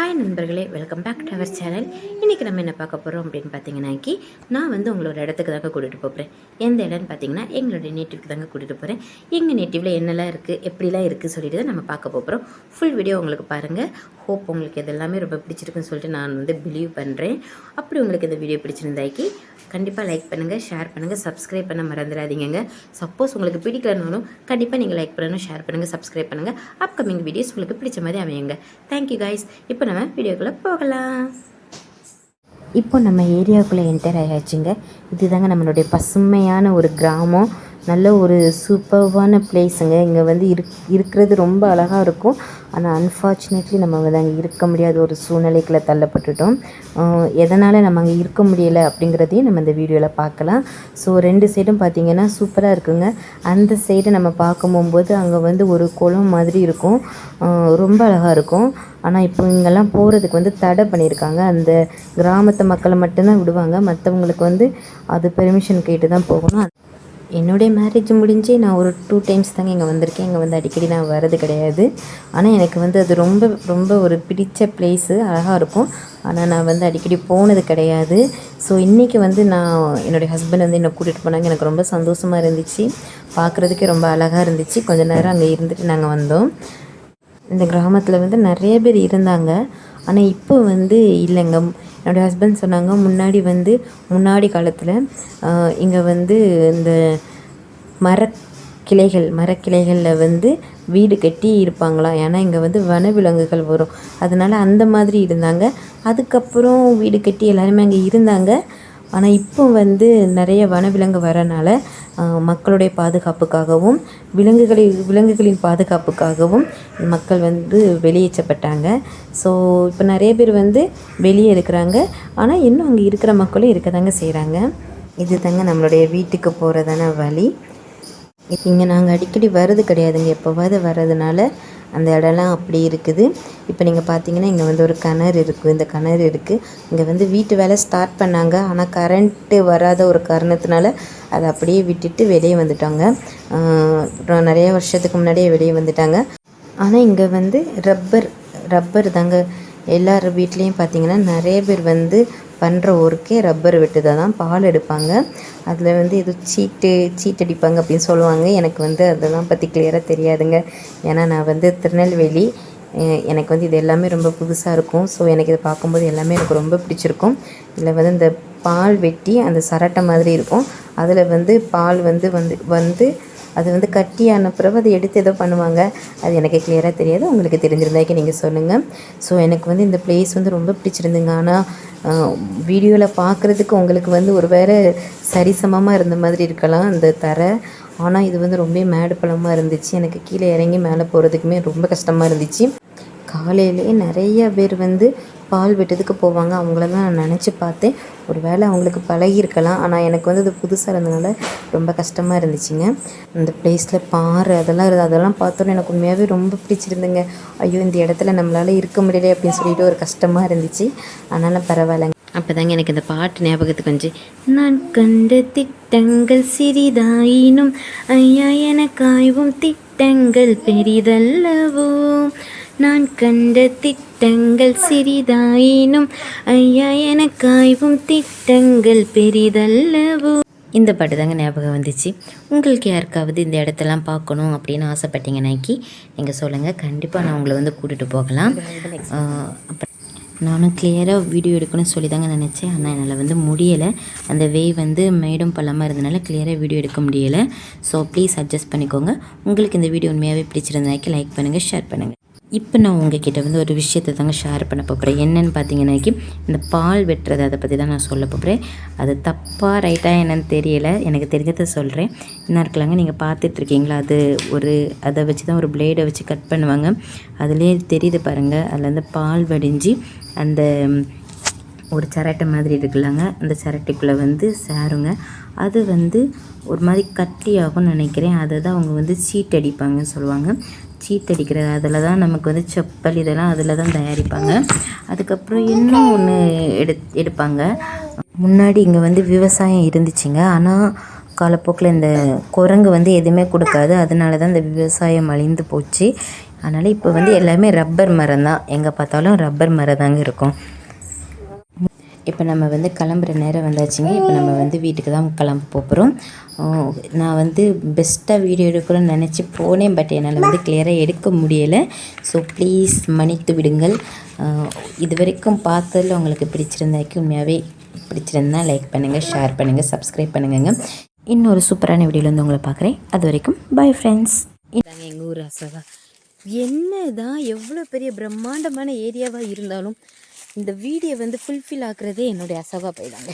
Hi நண்பர்களே. Welcome back to our channel இன்றைக்கி நம்ம என்ன பார்க்க போகிறோம் அப்படின்னு பார்த்தீங்கன்னாக்கி நான் வந்து உங்களோட இடத்துக்கு தாங்க கூட்டிகிட்டு போகிறேன் எந்த இடம்னு பார்த்தீங்கன்னா எங்களுடைய நேட்டிவ்க்கு தாங்க கூட்டிகிட்டு போகிறேன் எங்கள் நேட்டிவில் என்னெல்லாம் இருக்குது எப்படிலாம் இருக்குது சொல்லிட்டு தான் நம்ம பார்க்க போகிறோம் ஃபுல் வீடியோ உங்களுக்கு பாருங்கள் ஹோப் உங்களுக்கு இது எல்லாமே ரொம்ப பிடிச்சிருக்குன்னு சொல்லிட்டு நான் வந்து பிலீவ் பண்ணுறேன் அப்படி உங்களுக்கு இந்த வீடியோ பிடிச்சிருந்தாக்கி கண்டிப்பாக லைக் பண்ணுங்கள் ஷேர் பண்ணுங்கள் சப்ஸ்கிரைப் பண்ண மறந்துடாதீங்க சப்போஸ் உங்களுக்கு பிடிக்கலனாலும் கண்டிப்பாக நீங்கள் லைக் பண்ணணும் ஷேர் பண்ணுங்கள் சப்ஸ்கிரைப் பண்ணுங்கள் அப்கமிங் வீடியோஸ் உங்களுக்கு பிடிச்ச மாதிரி அமையுங்க. தேங்க்யூ காய்ஸ் இப்போ நம்ம வீடியோக்குள்ளே போகலாம். இப்போ நம்ம ஏரியாவுக்குள்ளே என்டர் ஆயாச்சுங்க. இதுதாங்க நம்மளுடைய பசுமையான ஒரு கிராமம். நல்ல ஒரு சூப்பர்வான பிளேஸுங்க இங்கே வந்து இருக் இருக்கிறது ரொம்ப அழகாக இருக்கும். ஆனால் அன்ஃபார்ச்சுனேட்லி நம்ம வந்து அங்கே இருக்க முடியாத ஒரு சூழ்நிலைக்குள்ள தள்ளப்பட்டுட்டோம். எதனால் நம்ம அங்கே இருக்க முடியலை அப்படிங்கிறதையும் நம்ம இந்த வீடியோவில் பார்க்கலாம். ஸோ ரெண்டு சைடும் பார்த்திங்கன்னா சூப்பராக இருக்குங்க. அந்த சைடு நம்ம பார்க்கும் போகும்போது அங்கே வந்து ஒரு குளம் மாதிரி இருக்கும். ரொம்ப அழகாக இருக்கும். ஆனால் இப்போ இங்கெல்லாம் போகிறதுக்கு வந்து தடை பண்ணியிருக்காங்க. அந்த கிராமத்து மக்களை மட்டும்தான் விடுவாங்க. மற்றவங்களுக்கு வந்து அது பெர்மிஷன் கேட்டு தான் போகணும். என்னுடைய மேரேஜ் முடிஞ்சு நான் ஒரு டூ டைம்ஸ் தாங்க இங்கே வந்திருக்கேன். இங்கே வந்து அடிக்கடி நான் வர்றது கிடையாது. ஆனால் எனக்கு வந்து அது ரொம்ப ரொம்ப ஒரு பிடிச்ச பிளேஸு அழகாக இருக்கும். ஆனால் நான் வந்து அடிக்கடி போனது கிடையாது. ஸோ இன்றைக்கி வந்து நான் என்னுடைய ஹஸ்பண்ட் வந்து என்னை கூட்டிகிட்டு போனாங்க. எனக்கு ரொம்ப சந்தோஷமாக இருந்துச்சு. பார்க்குறதுக்கே ரொம்ப அழகாக இருந்துச்சு. கொஞ்சம் நேரம் அங்கே இருந்துட்டு நாங்கள் வந்தோம். இந்த கிராமத்தில் வந்து நிறைய பேர் இருந்தாங்க. ஆனால் இப்போ வந்து இல்லைங்க. என்னோடய ஹஸ்பண்ட் சொன்னாங்க முன்னாடி வந்து முன்னாடி காலத்தில் இங்கே வந்து இந்த மரக்கிளைகள் மரக்கிளைகளில் வந்து வீடு கட்டி இருப்பாங்களாம் ஏன்னா இங்கே வந்து வனவிலங்குகள் வரும். அதனால் அந்த மாதிரி இருந்தாங்க. அதுக்கப்புறம் வீடு கட்டி எல்லாருமே அங்கே இருந்தாங்க. ஆனால் இப்போ வந்து நிறைய வனவிலங்கு வரனால மக்களுடைய பாதுகாப்புக்காகவும் விலங்குகளை விலங்குகளின் பாதுகாப்புக்காகவும் மக்கள் வந்து வெளியேற்றப்பட்டாங்க. ஸோ இப்போ நிறைய பேர் வந்து வெளியே இருக்கிறாங்க. ஆனால் இன்னும் அங்கே இருக்கிற மக்களும் இருக்க தாங்க செய்கிறாங்க இது தாங்க நம்மளுடைய வீட்டுக்கு போகிறதான வழி. இங்கே நாங்கள் அடிக்கடி வர்றது கிடையாதுங்க. எப்போவாவது வர்றதுனால அந்த இடம்லாம் அப்படி இருக்குது. இப்போ நீங்கள் பார்த்தீங்கன்னா இங்கே வந்து ஒரு கிணறு இருக்குது இந்த கிணறு இருக்குது இங்கே வந்து வீட்டு வேலை ஸ்டார்ட் பண்ணாங்க. ஆனால் கரண்ட்டு வராத ஒரு காரணத்தினால அதை அப்படியே விட்டுட்டு வெளியே வந்துட்டாங்க. அப்புறம் நிறைய வருஷத்துக்கு முன்னாடியே வெளியே வந்துட்டாங்க. ஆனால் இங்கே வந்து ரப்பர் ரப்பர் தாங்க. எல்லார் வீட்லேயும் பார்த்தீங்கன்னா நிறைய பேர் வந்து பண்ணுற ஒர்க்கே ரப்பர் வெட்டுதான் தான் பால் எடுப்பாங்க. அதில் வந்து ஏதோ சீட்டு சீட் அடிப்பாங்க அப்படின்னு சொல்லுவாங்க. எனக்கு வந்து அதெல்லாம் பற்றி கிளியராக தெரியாதுங்க. ஏன்னா நான் வந்து திருநெல்வேலி எனக்கு வந்து இது எல்லாமே ரொம்ப புதுசாக இருக்கும். ஸோ எனக்கு இதை பார்க்கும்போது எல்லாமே எனக்கு ரொம்ப பிடிச்சிருக்கும். இதில் வந்து இந்த பால் வெட்டி அந்த சரட்டை மாதிரி இருக்கும். அதில் வந்து பால் வந்து வந்து வந்து அது வந்து கட்டி ஆன பிறகு அதை எடுத்து ஏதோ பண்ணுவாங்க. அது எனக்கு கிளியராக தெரியாது. உங்களுக்கு தெரிஞ்சிருந்தாக்கி நீங்கள் சொல்லுங்கள் ஸோ எனக்கு வந்து இந்த பிளேஸ் வந்து ரொம்ப பிடிச்சிருந்துங்க. ஆனால் வீடியோவில் பார்க்குறதுக்கு உங்களுக்கு வந்து ஒரு வேறு சரிசமமாக இருந்த மாதிரி இருக்கலாம் அந்த தரை. ஆனால் இது வந்து ரொம்ப மேடு பழமாக இருந்துச்சு. எனக்கு கீழே இறங்கி மேலே போகிறதுக்குமே ரொம்ப கஷ்டமாக இருந்துச்சு. காலையிலேயே நிறைய பேர் வந்து பால் வெட்டதுக்கு போவாங்க. அவங்களெல்லாம் நான் நினச்சி பார்த்தேன். ஒரு வேளை அவங்களுக்கு பழகியிருக்கலாம். ஆனால் எனக்கு வந்து அது புதுசாக இருந்ததுனால ரொம்ப கஷ்டமாக இருந்துச்சுங்க. அந்த பிளேஸில் பாறை அதெல்லாம் இருந்தது. அதெல்லாம் பார்த்தோன்னே எனக்கு உண்மையாகவே ரொம்ப பிடிச்சிருந்துங்க. ஐயோ இந்த இடத்துல நம்மளால் இருக்க முடியல அப்படின்னு சொல்லிட்டு ஒரு கஷ்டமாக இருந்துச்சு. அதனால் பரவாயில்லைங்க. அப்போ தாங்க எனக்கு இந்த பாட்டு ஞாபகத்துக்கு வந்துச்சு. நான் கண்ட திட்டங்கள் சிறிதாயினும் ஐயா எனக்காய்வும் திட்டங்கள் பெரிதல்லவோ. நான் கண்ட திட்டங்கள் சிறிதாயினும் ஐயா எனக்காய்வும் திட்டங்கள் பெரிதல்லவோ? இந்த பாட்டு தாங்க ஞாபகம் வந்துச்சு. உங்களுக்கு யாருக்காவது இந்த இடத்தெல்லாம் பார்க்கணும் அப்படின்னு ஆசைப்பட்டீங்கன்னாக்கி நீங்கள் சொல்லுங்கள் கண்டிப்பாக நான் உங்களை வந்து கூட்டிகிட்டு போகலாம். அப்புறம் நானும் கிளியராக வீடியோ எடுக்கணும்னு சொல்லி தாங்க நினச்சேன். ஆனால் என்னால் வந்து முடியலை. அந்த வே வந்து மேடும் பள்ளமாக இருந்தனால கிளியராக வீடியோ எடுக்க முடியலை. ஸோ ப்ளீஸ் அட்ஜஸ்ட் பண்ணிக்கோங்க. உங்களுக்கு இந்த வீடியோ உண்மையாகவே பிடிச்சிருந்தாக்கி லைக் பண்ணுங்கள் ஷேர் பண்ணுங்கள் இப்போ நான் உங்ககிட்ட வந்து ஒரு விஷயத்தை தாங்க ஷேர் பண்ண போகிறேன் என்னென்னு பார்த்தீங்கன்னாக்கி இந்த பால் வெட்டுறது அதை பற்றி தான் நான் சொல்ல போகிறேன் அது தப்பாக ரைட்டாக என்னென்னு தெரியலை. எனக்கு தெரிஞ்சதை சொல்கிறேன் என்ன இருக்கலாங்க நீங்கள் பார்த்துட்ருக்கீங்களா அது ஒரு அதை வச்சு தான் ஒரு பிளேடை வச்சு கட் பண்ணுவாங்க. அதுலேயே தெரியுது பாருங்கள் அதில் வந்து பால் வடிஞ்சு அந்த ஒரு சரட்டை மாதிரி இருக்குல்லங்க. அந்த சரட்டைக்குள்ளே வந்து சேருங்க. அது வந்து ஒரு மாதிரி கட்டியாகும்னு நினைக்கிறேன். அதை தான் அவங்க வந்து சீட் அடிப்பாங்கன்னு சொல்லுவாங்க. சீட் அதில் தான் நமக்கு வந்து செப்பல் இதெல்லாம் அதில் தான் தயாரிப்பாங்க. அதுக்கப்புறம் இன்னும் ஒன்று எடு எடுப்பாங்க. முன்னாடி இங்கே வந்து விவசாயம் இருந்துச்சுங்க. ஆனால் காலப்போக்கில் இந்த குரங்கு வந்து எதுவுமே கொடுக்காது. அதனால தான் இந்த விவசாயம் அழிந்து போச்சு. அதனால் இப்போ வந்து எல்லாமே ரப்பர் மரம் தான் எங்கே பார்த்தாலும் ரப்பர் மரம் தாங்க இருக்கும். இப்போ நம்ம வந்து கிளம்புற நேரம் வந்தாச்சுங்க. இப்போ நம்ம வந்து வீட்டுக்கு தான் கிளம்ப போகிறோம் நான் வந்து பெஸ்ட்டாக வீடியோ எடுக்கணும்னு நினச்சி போனேன். பட் என்னால் வந்து கிளியராக எடுக்க முடியலை. ஸோ ப்ளீஸ் மன்னித்து விடுங்கள். இது வரைக்கும் பார்த்ததில் உங்களுக்கு பிடிச்சிருந்தாக்கி உண்மையாகவே பிடிச்சிருந்தா லைக் பண்ணுங்கள் ஷேர் பண்ணுங்கள் சப்ஸ்கிரைப் பண்ணுங்கங்க. இன்னொரு சூப்பரான வீடியோவில் வந்து உங்களை பார்க்குறேன். அது வரைக்கும் பாய் ஃப்ரெண்ட்ஸ் இதாங்க எங்கள் ஊர் அசவா என்ன தான் எவ்வளோ பெரிய பிரம்மாண்டமான ஏரியாவாக இருந்தாலும் இந்த வீடியோ வந்து ஃபுல்ஃபில் ஆக்குறதே என்னுடைய அசவா போயிடாங்க